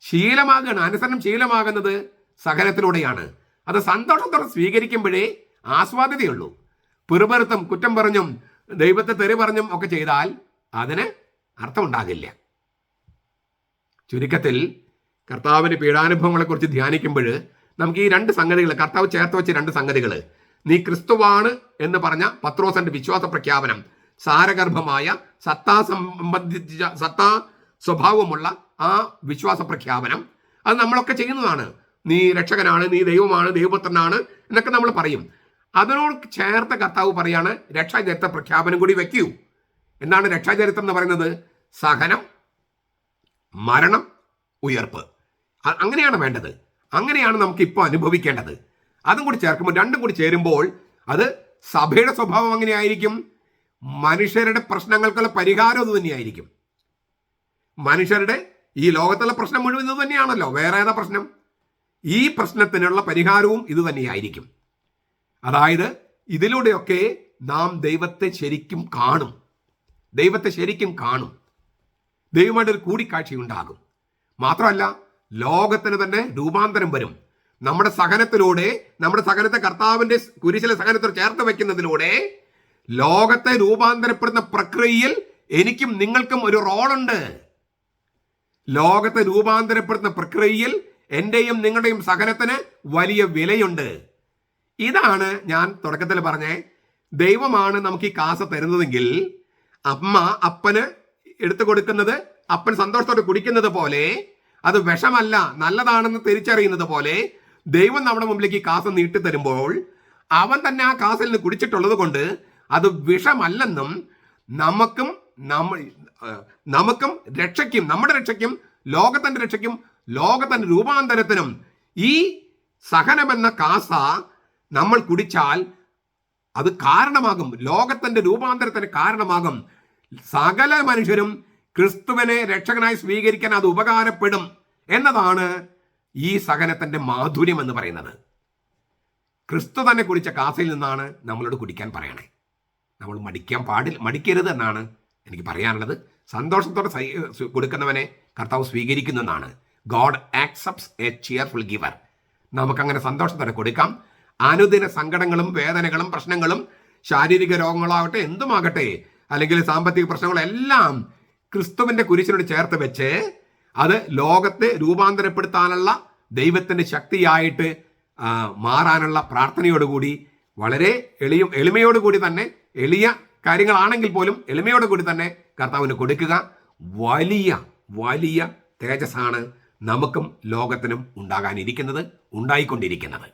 [SPEAKER 1] ശീലമാകണം അനുസരണം ശീലമാകുന്നത് സഹനത്തിലൂടെയാണ്. അത് സന്തോഷത്തോടെ സ്വീകരിക്കുമ്പോഴേ ആസ്വാദ്യതയുള്ളൂ. പിറുപറുത്തും കുറ്റം പറഞ്ഞും ദൈവത്തെ തെറി പറഞ്ഞും ഒക്കെ ചെയ്താൽ അതിന് അർത്ഥമുണ്ടാകില്ല. ചുരുക്കത്തിൽ കർത്താവിന്റെ പീഡാനുഭവങ്ങളെക്കുറിച്ച് ധ്യാനിക്കുമ്പോൾ നമുക്ക് ഈ രണ്ട് സംഗതികൾ കർത്താവ് ചേർത്ത് വെച്ച രണ്ട് സംഗതികൾ. നീ ക്രിസ്തുവാണ് എന്ന് പറഞ്ഞ പത്രോസന്റെ വിശ്വാസ പ്രഖ്യാപനം സാരഗർഭമായ സത്താ സംബന്ധിച്ച സത്താ സ്വഭാവമുള്ള ആ വിശ്വാസ പ്രഖ്യാപനം. അത് നമ്മളൊക്കെ ചെയ്യുന്നതാണ്. നീ രക്ഷകനാണ് നീ ദൈവമാണ് ദൈവപുത്രനാണ് എന്നൊക്കെ നമ്മൾ പറയും. അതിനോട് ചേർത്ത കർത്താവ് പറയാണ് രക്ഷാചരിത്ര പ്രഖ്യാപനം കൂടി വെക്കൂ. എന്താണ് രക്ഷാചരിത്രം എന്ന് പറയുന്നത്? സഹനം മരണം ഉയർപ്പ്. അങ്ങനെയാണ് വേണ്ടത്. അങ്ങനെയാണ് നമുക്ക് ഇപ്പോൾ അനുഭവിക്കേണ്ടത്. അതും കൂടി ചേർക്കുമ്പോൾ രണ്ടും കൂടി ചേരുമ്പോൾ അത് സഭയുടെ സ്വഭാവം അങ്ങനെയായിരിക്കും. മനുഷ്യരുടെ പ്രശ്നങ്ങൾക്കുള്ള പരിഹാരം അത് തന്നെയായിരിക്കും. മനുഷ്യരുടെ ഈ ലോകത്തുള്ള പ്രശ്നം മുഴുവൻ ഇത് തന്നെയാണല്ലോ. വേറെ ഏതാ പ്രശ്നം? ഈ പ്രശ്നത്തിനുള്ള പരിഹാരവും ഇത് തന്നെയായിരിക്കും. അതായത് ഇതിലൂടെയൊക്കെ നാം ദൈവത്തെ ശരിക്കും കാണും. ദൈവത്തെ ശരിക്കും കാണും. ദൈവമായിട്ട് ഒരു കൂടിക്കാഴ്ച ഉണ്ടാകും. മാത്രമല്ല ലോകത്തിന് തന്നെ രൂപാന്തരം വരും. നമ്മുടെ സഹനത്തിലൂടെ നമ്മുടെ സഹനത്തെ കർത്താവിന്റെ കുരിശിലെ സഹനത്തോട് ചേർത്ത് വെക്കുന്നതിലൂടെ ലോകത്തെ രൂപാന്തരപ്പെടുന്ന പ്രക്രിയയിൽ എനിക്കും നിങ്ങൾക്കും ഒരു റോളുണ്ട് ലോകത്തെ രൂപാന്തരപ്പെടുത്തുന്ന പ്രക്രിയയിൽ എന്റെയും നിങ്ങളുടെയും സഹനത്തിന് വലിയ വിലയുണ്ട്. ഇതാണ് ഞാൻ തുടക്കത്തിൽ പറഞ്ഞേ ദൈവമാണ് നമുക്ക് ഈ കാസ തരുന്നതെങ്കിൽ അമ്മ അപ്പന് എടുത്തു കൊടുക്കുന്നത് അപ്പൻ സന്തോഷത്തോടെ കുടിക്കുന്നത് പോലെ അത് വിഷമല്ല നല്ലതാണെന്ന് തിരിച്ചറിയുന്നത് പോലെ ദൈവം നമ്മുടെ മുമ്പിലേക്ക് കാസ നീട്ടി തരുമ്പോൾ അവൻ തന്നെ ആ കാസിൽ നിന്ന് കുടിച്ചിട്ടുള്ളത് കൊണ്ട് അത് വിഷമല്ലെന്നും നമുക്കും നമ്മൾ നമുക്കും രക്ഷയ്ക്കും നമ്മുടെ രക്ഷയ്ക്കും ലോകത്തിന്റെ രക്ഷയ്ക്കും ലോകത്തിന്റെ രൂപാന്തരത്തിനും ഈ സഹനമെന്ന കാസ നമ്മൾ കുടിച്ചാൽ അത് കാരണമാകും ലോകത്തിന്റെ രൂപാന്തരത്തിന് കാരണമാകും. സകല മനുഷ്യരും ക്രിസ്തുവിനെ രക്ഷകനായി സ്വീകരിക്കാൻ അത് ഉപകാരപ്പെടും എന്നതാണ് ഈ സഹനത്തിന്റെ മാധുര്യം എന്ന് പറയുന്നത്. ക്രിസ്തു തന്നെ കുടിച്ച കാസയിൽ നിന്നാണ് നമ്മളോട് കുടിക്കാൻ പറയണേ. നമ്മൾ മടിക്കാൻ പാടില്ല മടിക്കരുത് എന്നാണ് എനിക്ക് പറയാനുള്ളത്. സന്തോഷത്തോടെ കൊടുക്കുന്നവനെ കർത്താവ് സ്വീകരിക്കുന്നതാണ്. God accepts a cheerful giver. നമുക്കങ്ങനെ സന്തോഷത്തോടെ കൊടുക്കാം. അനുദിന സങ്കടങ്ങളും വേദനകളും പ്രശ്നങ്ങളും ശാരീരിക രോഗങ്ങളാവട്ടെ എന്തുമാകട്ടെ അല്ലെങ്കിൽ സാമ്പത്തിക പ്രശ്നങ്ങളെല്ലാം ക്രിസ്തുവിന്റെ കുരിശിനോട് ചേർത്ത് വെച്ച് അത് ലോകത്തെ രൂപാന്തരപ്പെടുത്താനുള്ള ദൈവത്തിന്റെ ശക്തിയായിട്ട് മാറാനുള്ള പ്രാർത്ഥനയോടുകൂടി വളരെ എളിയും എളിമയോടുകൂടി തന്നെ എളിയ കാര്യങ്ങളാണെങ്കിൽ പോലും എളിമയോടുകൂടി തന്നെ കർത്താവിന് കൊടുക്കുക. വലിയ വലിയ തേജസ്സാണ് നമുക്കും ലോകത്തിനും ഉണ്ടാകാനിരിക്കുന്നത് ഉണ്ടായിക്കൊണ്ടിരിക്കുന്നത്.